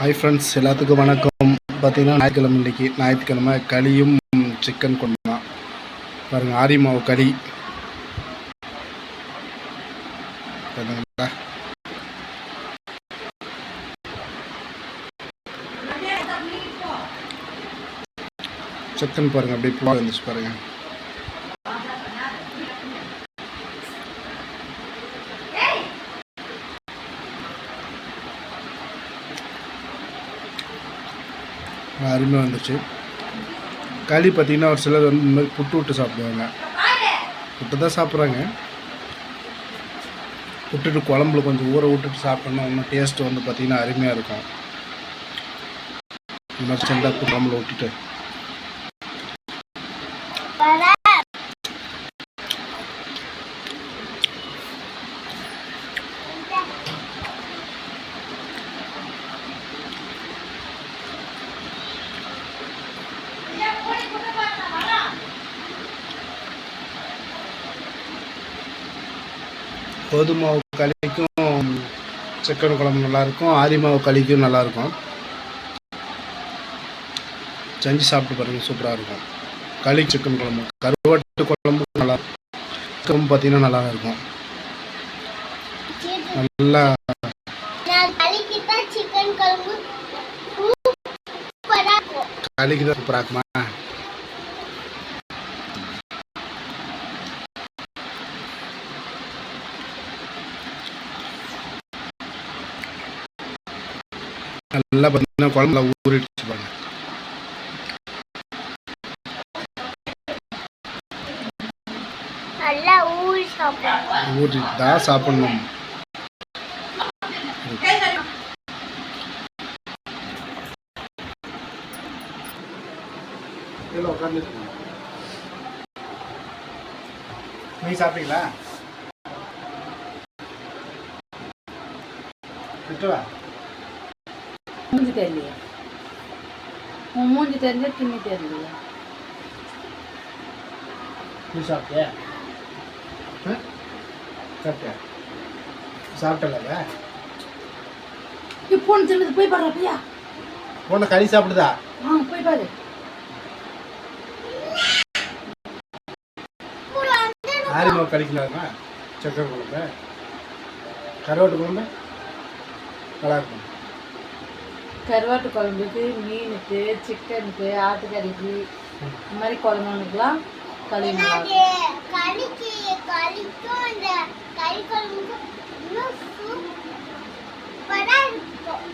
Hi friends எல்லாத்துக்கும் வணக்கம். பார்த்தீங்கன்னா ஞாயிற்றுக்கிழமை இன்றைக்கி ஞாயிற்றுக்கிழமை களியும் சிக்கன் கொண்டு. தான் பாருங்கள் ஆரி மாவு களி. சிக்கன் பாருங்கள் அப்படியே பூ வந்துச்சு பாருங்கள் அருமையாக வந்துச்சு. களி பார்த்தீங்கன்னா ஒரு சிலர் வந்து இந்த மாதிரி புட்டு விட்டு சாப்பிடுவாங்க. புட்டு தான் சாப்பிட்றாங்க. விட்டுட்டு குழம்புல கொஞ்சம் ஊற விட்டுட்டு சாப்பிட்டோம்னா இன்னும் டேஸ்ட் வந்து பார்த்திங்கன்னா அருமையாக இருக்கும். இந்த மாதிரி செண்டாப்பு குழம்புல விட்டுட்டு கோதுமை மாவு களிக்கும் சிக்கன் குழம்பு நல்லாயிருக்கும் ஆரி மாவு களிக்கும் நல்லாயிருக்கும் செஞ்சு சாப்பிட்டு பாருங்கள் சூப்பராக இருக்கும் களி சிக்கன் குழம்பு கருவாட்டு குழம்பு நல்லா சிக்கன் பார்த்தீங்கன்னா நல்லா இருக்கும் நல்லா இருக்கும். களிக்கு தான் சூப்பராக இருக்குமா? நல்லா பார்த்தீங்கன்னா குழம்புல ஊறிடுச்சு பாருங்க. நல்லா ஊறி சாப்பிடும் ஊற்றி தான் சாப்பிடணும். நீ சாப்பிட்டீங்களா? விட்டுவா? மூஞ்சி தெரியலையா. உன் மூஞ்சி தெரிஞ்சா திண்ணி தெரியலையா. நீ சாப்பிட்டியா? சாப்பிட்டியா? சாப்பிட்டல இப்போ தின்னது போய் பாரு அப்படியா உன்னை களி சாப்பிடுதா? ஆ போய் பாரு. ஆரிமாவு கழிக்கலாமா சக்கரை குழம்பு. கருவாட்டு குழம்பு? நல்லா இருக்கும். கருவாட்டு குழம்புக்கு மீனுக்கு சிக்கனுக்கு ஆட்டுக்கறிக்கு இந்த மாதிரி குழம்புகளுக்கெல்லாம் களி நல்லா இருக்கும். கலிக்கு கலிக்கும் இந்த கறி குழம்புக்கும் இன்னும் சூப்பரா இருக்கும்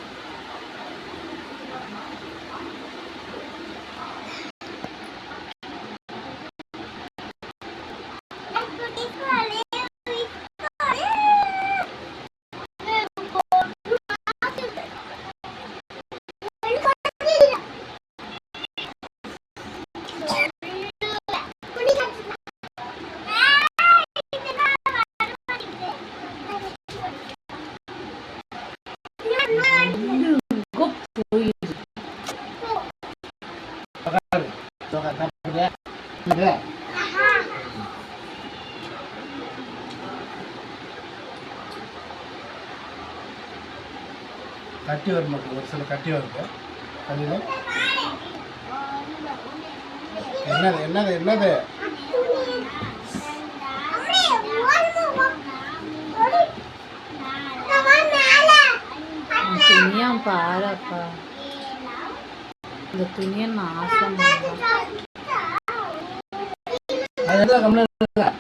எங்கோ போயிடுது கட்டி வரும் ஒரு சில கட்டி வருது. கல்லில் என்னது என்னது என்னது? உன் துணியா பாருப்பா இந்த துணியை நாசம் ஆசை அது கம்மியாக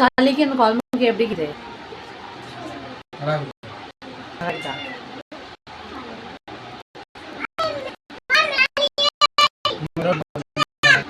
களிக்கு அந்த குழம்புக்கு எப்படி இருக்குது? நல்லா